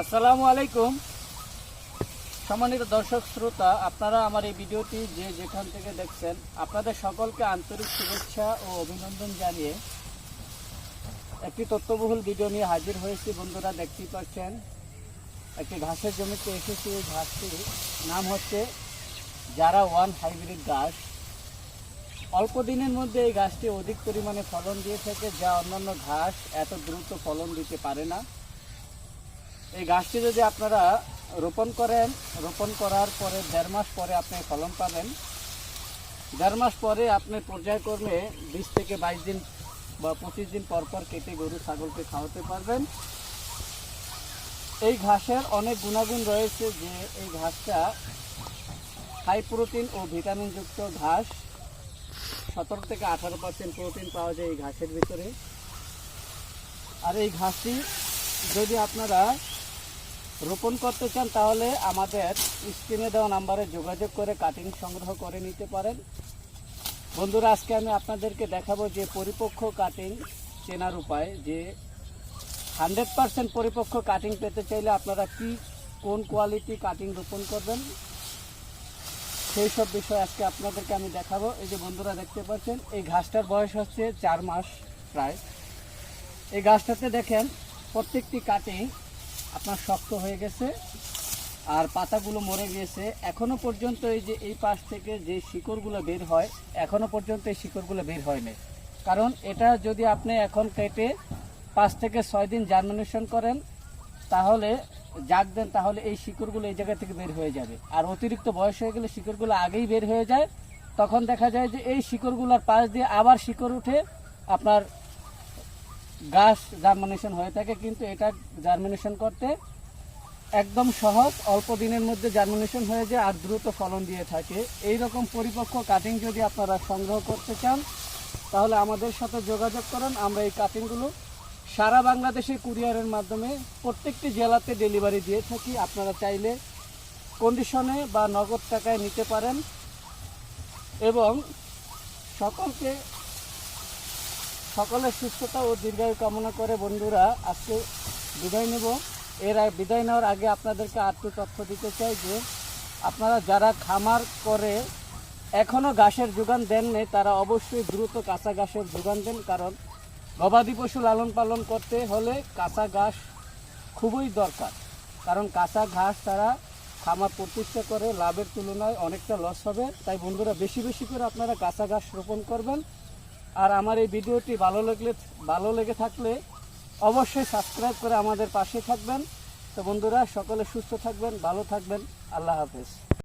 আসসালামু আলাইকুম। সম্মানিত দর্শক, শ্রোতা, আপনারা আমার এই ভিডিওটি যে যেখান থেকে দেখছেন, আপনাদের সকলকে আন্তরিক শুভেচ্ছা ও অভিনন্দন জানিয়ে একটি তথ্যবহুল ভিডিও নিয়ে হাজির হয়েছি। বন্ধুরা, দেখতেই পাচ্ছেন, একটি ঘাসের জমিতে এসেছি। এই ঘাসটির নাম হচ্ছে যারা ওয়ান হাইব্রিড ঘাস। অল্প দিনের মধ্যে এই গাছটি অধিক পরিমাণে ফলন দিয়ে থাকে, যা অন্যান্য ঘাস এত দ্রুত ফলন দিতে পারে না। এই গাছটি যদি আপনারা রোপণ করেন, রোপণ করার পরে দেড় মাস পরে আপনি ফলন পাবেন। দেড় মাস পরে আপনি পর্যায়ক্রমে বিশ থেকে বাইশ দিন বা পঁচিশ দিন পর পর কেটে গরু, ছাগলকে খাওয়াতে পারবেন। এই ঘাসের অনেক গুণাগুণ রয়েছে যে এই ঘাসটা হাই প্রোটিন ও ভিটামিনযুক্ত ঘাস। সতেরো থেকে আঠারো পার্সেন্ট প্রোটিন পাওয়া যায় এই ঘাসের ভিতরে। আর এই ঘাসটি যদি আপনারা রোপণ করতে চান, তাহলে আমাদের স্ক্রিনে দেওয়া নাম্বারে যোগাযোগ করে কাটিং সংগ্রহ করে নিতে পারেন। বন্ধুরা, আজকে আমি আপনাদেরকে দেখাবো যে পরিপক্ক কাটিং চেনার উপায়, যে হান্ড্রেড পার্সেন্ট পরিপক্ক কাটিং পেতে চাইলে আপনারা কি, কোন কোয়ালিটি কাটিং রোপণ করবেন, সেই সব বিষয় আজকে আপনাদেরকে আমি দেখাবো। এই যে বন্ধুরা দেখতে পাচ্ছেন, এই ঘাসটার বয়স হচ্ছে চার মাস প্রায়। এই গাছটাতে দেখেন, প্রত্যেকটি কাটিং আপনার শক্ত হয়ে গেছে আর পাতাগুলো মরে গিয়েছে এখনও পর্যন্ত এই যে এই পাশ থেকে যে শিকড়গুলো বের হয়, এখনও পর্যন্ত এই শিকড়গুলো বের হয়নি কারণ এটা যদি আপনি এখন কেটে পাঁচ থেকে ছয় দিন জার্মিনেশন করেন, তাহলে জাগ দেন, তাহলে এই শিকড়গুলো এই জায়গা থেকে বের হয়ে যাবে। আর অতিরিক্ত বয়স হয়ে গেলে শিকড়গুলো আগেই বের হয়ে যায়। তখন দেখা যায় যে এই শিকড়গুলোর পাশ দিয়ে আবার শিকড় উঠে আপনার গাছ জার্মিনেশন হয়ে থাকে, কিন্তু এটা জার্মিনেশন করতে একদম সহজ, অল্প দিনের মধ্যে জার্মিনেশন হয়ে যায় আর দ্রুত ফলন দিয়ে থাকে। এই রকম পরিপক্ক কাটিং যদি আপনারা সংগ্রহ করতে চান, তাহলে আমাদের সাথে যোগাযোগ করেন। আমরা এই কাটিংগুলো সারা বাংলাদেশে কুরিয়ারের মাধ্যমে প্রত্যেকটি জেলাতে ডেলিভারি দিয়ে থাকি। আপনারা চাইলে কন্ডিশনে বা নগদ টাকায় নিতে পারেন এবং সকলকে সকলের সুস্থতা ও দীর্ঘায়ু কামনা করে বন্ধুরা, আজকে বিদায় নেব। এর বিদায় নেওয়ার আগে আপনাদেরকে আরেকটু তথ্য দিতে চাই যে, আপনারা যারা খামার করে এখনও ঘাসের যোগান দেননি, তারা অবশ্যই দ্রুত কাঁচা ঘাসের যোগান দেন, কারণ গবাদি পশু লালন পালন করতে হলে কাঁচা ঘাস খুবই দরকার। কারণ কাঁচা ঘাস তারা খামার প্রতিষ্ঠা করে লাভের তুলনায় অনেকটা লস হবে। তাই বন্ধুরা, বেশি বেশি করে আপনারা কাঁচা ঘাস রোপণ করবেন। আর আমার এই ভিডিওটি ভালো লাগলে, ভালো লেগে থাকলে অবশ্যই সাবস্ক্রাইব করে আমাদের পাশে থাকবেন। তো বন্ধুরা, সকলে সুস্থ থাকবেন, ভালো থাকবেন। আল্লাহ হাফেজ।